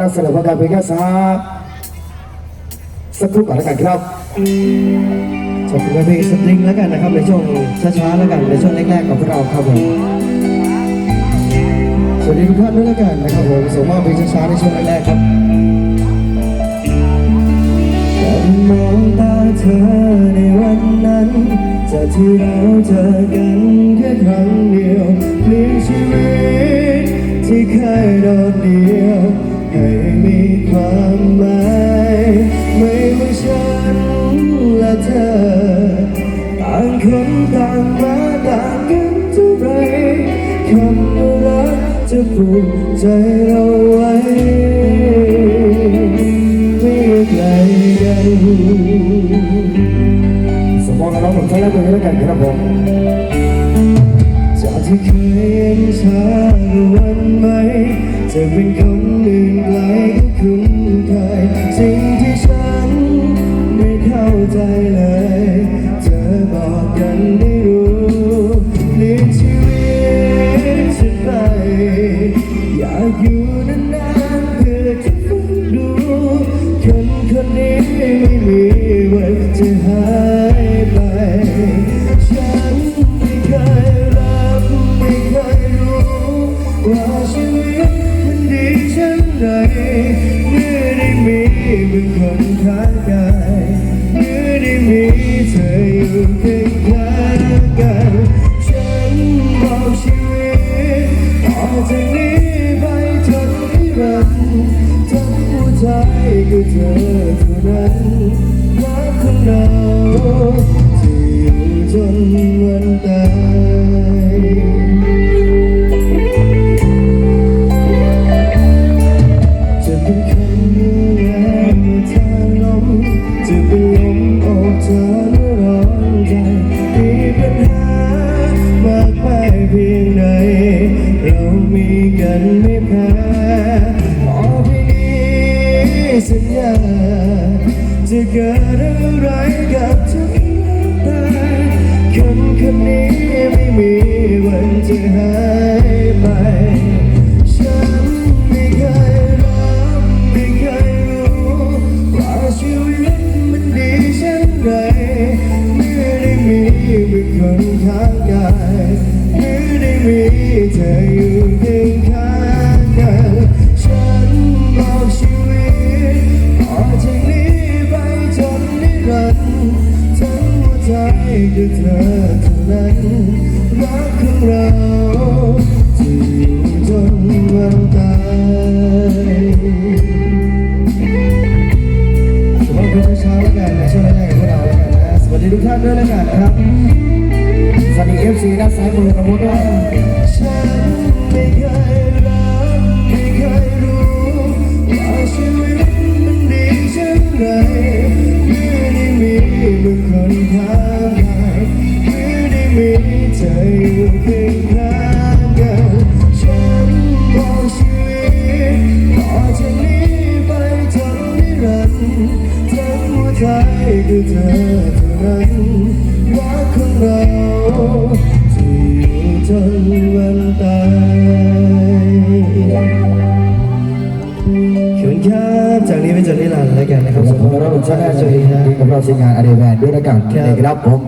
นักแสดงผลงานเพลงแค่สักสักครู่ก่อนแล้วกันครับจบกับเพลงสตริงแล้วกันนะครับในช่วงช้าๆแล้วกันในช่วงแรกๆของพวกเราครับผมสวัสดีทุกท่านด้วยแล้วกันนะครับผมส่งมอบเพลงช้าๆในช่วงแรกๆครับมองตาเธอในวันนั้นจากที่เราเจอกันแค่ครั้งเดียวเปลี่ยนชีวิตที่เคยโดดเดี่ยว คนต่างมาต่างกันเท่าไรคำว่ารักจะผูกใจเราไว้ ไม่ไกลกันสมองกับน้องหนุ่มท่านแรกคนแล้วกันครับผมจากที่เคยเย็นชาวันไหมจะเป็นคนอื่นไกลก็คุ้นเคยสิ่งที่ฉันไม่เข้าใจเลย เป็นคนข้างกายเมื่อได้มีเธออยู่เคียงข้างกัน ฉันบอกชีวิตต่อจากนี้ไปจนนิรันดร์ทั้งหัวใจคือเธอเท่านั้นรักของเราที่อยู่จนวันตาย ธอเมื่อร้อนใจมีปัญหามากมายเพียงใดเรามีกันไม่แพ้ขอพียงนี้สัญญาจะเกิดอะไรกับเธอตายคนคนนี้ไม่มีวันจะหายไป มีเธออยู่เคียงข้างกันฉันบอกชีวิตต่อจากนี้ไปจนนิรันดร์ทั้งหัวใจคือเธอเท่านั้นรักของเราจะอยู่จนวันตายขอบคุณเช้าแล้วกันในช่วงแรกของเราแล้วกันนะสวัสดีทุกท่านด้วยแล้วกันครับ สวัสดีเอฟซีด้านซ้ายมือกับมุดด้วยฉันไม่เคยรับไม่เคยรู้ว่าชีวิตมันดีเช่นไรเมื่อได้มีบุคคลข้างกายเมื่อได้มีเธออยู่เคียงข้างกันฉันบอกชีวิตต่อจากนี้ไปจนนิรันทั้งหัวใจคือเธอเท่านั้น จนวันตายขอบคุณครับจากนี้ไปจนนิรันดร์แล้วกันนะครับสมองกับน้องหนุ่มท่านแรกคนนี้กับเราทีมงานอเดแมนด้วยแล้วกันนะครับผม